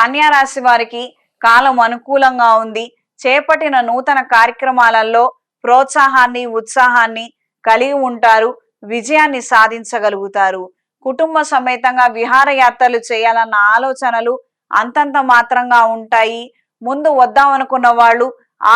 కన్యా రాశి వారికి కాలం అనుకూలంగా ఉంది. చేపట్టిన నూతన కార్యక్రమాలలో ప్రోత్సాహాన్ని ఉత్సాహాన్ని కలిగి ఉంటారు. విజయాన్ని సాధించగలుగుతారు. కుటుంబ సమేతంగా విహారయాత్రలు చేయాలన్న ఆలోచనలు అంతంత మాత్రంగా ఉంటాయి. ముందు వద్దామనుకున్న వాళ్ళు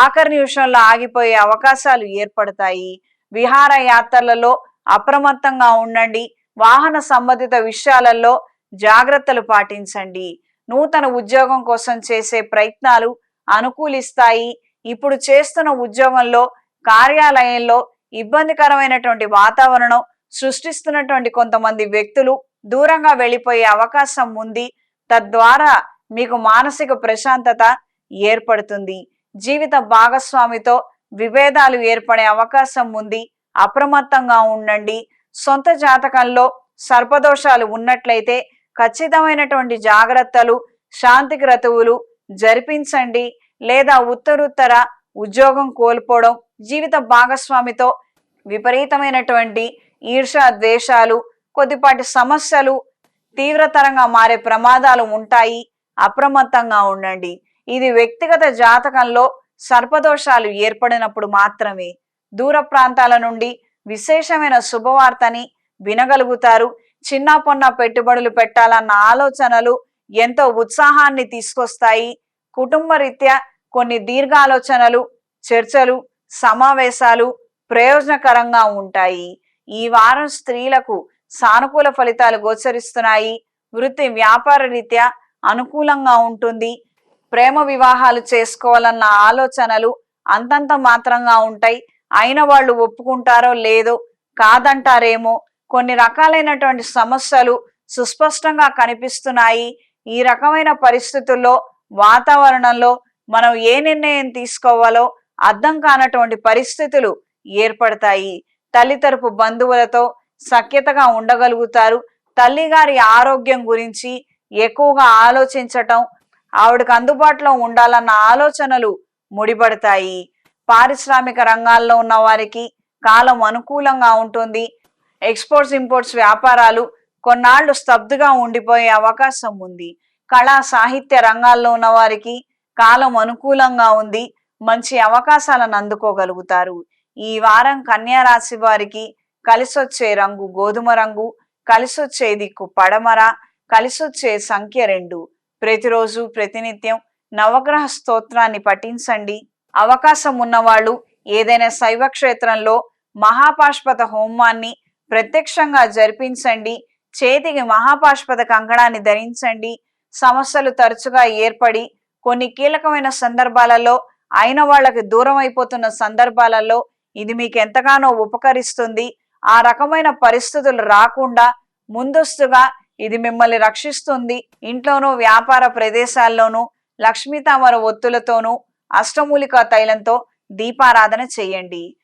ఆఖరి నిమిషంలో ఆగిపోయే అవకాశాలు ఏర్పడతాయి. విహారయాత్రలలో అప్రమత్తంగా ఉండండి. వాహన సంబంధిత విషయాలలో జాగ్రత్తలు పాటించండి. నూతన ఉద్యోగం కోసం చేసే ప్రయత్నాలు అనుకూలిస్తాయి. ఇప్పుడు చేస్తున్న ఉద్యోగంలో కార్యాలయంలో ఇబ్బందికరమైనటువంటి వాతావరణం సృష్టిస్తున్నటువంటి కొంతమంది వ్యక్తులు దూరంగా వెళ్ళిపోయే అవకాశం ఉంది. తద్వారా మీకు మానసిక ప్రశాంతత ఏర్పడుతుంది. జీవిత భాగస్వామితో విభేదాలు ఏర్పడే అవకాశం ఉంది. అప్రమత్తంగా ఉండండి. సొంత జాతకంలో సర్పదోషాలు ఉన్నట్లయితే ఖచ్చితమైనటువంటి జాగ్రత్తలు శాంతి క్రతువులు జరిపించండి లేదా ఉత్తరుత్తర ఉద్యోగం కోల్పోవడం జీవిత భాగస్వామితో విపరీతమైనటువంటి ఈర్ష ద్వేషాలు కొద్దిపాటి సమస్యలు తీవ్రతరంగా మారే ప్రమాదాలు ఉంటాయి. అప్రమత్తంగా ఉండండి. ఇది వ్యక్తిగత జాతకంలో సర్పదోషాలు ఏర్పడినప్పుడు మాత్రమే. దూర ప్రాంతాల నుండి విశేషమైన శుభవార్తని వినగలుగుతారు. చిన్న పొన్న పెట్టుబడులు పెట్టాలన్న ఆలోచనలు ఎంతో ఉత్సాహాన్ని తీసుకొస్తాయి. కుటుంబ రీత్యా కొన్ని దీర్ఘ ఆలోచనలు చర్చలు సమావేశాలు ప్రయోజనకరంగా ఉంటాయి. ఈ వారం స్త్రీలకు సానుకూల ఫలితాలు గోచరిస్తున్నాయి. వృత్తి వ్యాపార రీత్యా అనుకూలంగా ఉంటుంది. ప్రేమ వివాహాలు చేసుకోవాలన్న ఆలోచనలు అంతంత మాత్రంగా ఉంటాయి. అయిన వాళ్ళు ఒప్పుకుంటారో లేదో కాదంటారేమో కొన్ని రకాలైనటువంటి సమస్యలు సుస్పష్టంగా కనిపిస్తున్నాయి. ఈ రకమైన పరిస్థితుల్లో వాతావరణంలో మనం ఏ నిర్ణయం తీసుకోవాలో అర్థం కానటువంటి పరిస్థితులు ఏర్పడతాయి. తల్లి తరపు బంధువులతో సఖ్యతగా ఉండగలుగుతారు. తల్లిగారి ఆరోగ్యం గురించి ఎక్కువగా ఆలోచించటం ఆవిడకు అందుబాటులో ఉండాలన్న ఆలోచనలు ముడిపడతాయి. పారిశ్రామిక రంగాల్లో ఉన్న వారికి కాలం అనుకూలంగా ఉంటుంది. ఎక్స్పోర్ట్స్ ఇంపోర్ట్స్ వ్యాపారాలు కొన్నాళ్ళు స్తబ్దుగా ఉండిపోయే అవకాశం ఉంది. కళా సాహిత్య రంగాల్లో ఉన్న వారికి కాలం అనుకూలంగా ఉంది. మంచి అవకాశాలను అందుకోగలుగుతారు. ఈ వారం కన్యా రాశి వారికి కలిసొచ్చే రంగు గోధుమ రంగు కలిసొచ్చే దిక్కు పడమర కలిసొచ్చే సంఖ్య రెండు. ప్రతిరోజు ప్రతినిత్యం నవగ్రహ స్తోత్రాన్ని పఠించండి. అవకాశం ఉన్నవాళ్ళు ఏదైనా శైవ క్షేత్రంలో మహాపాష్పత హోమాన్ని ప్రత్యక్షంగా జరిపించండి. చేతికి మహాపాష్పద కంకణాన్ని ధరించండి. సమస్యలు తరచుగా ఏర్పడి కొన్ని కీలకమైన సందర్భాలలో అయిన వాళ్ళకి దూరం అయిపోతున్న సందర్భాలలో ఇది మీకు ఎంతగానో ఉపకరిస్తుంది. ఆ రకమైన పరిస్థితులు రాకుండా ముందస్తుగా ఇది మిమ్మల్ని రక్షిస్తుంది. ఇంట్లోనూ వ్యాపార ప్రదేశాల్లోనూ లక్ష్మీతామర ఒత్తులతోనూ అష్టమూలికా తైలంతో దీపారాధన చేయండి.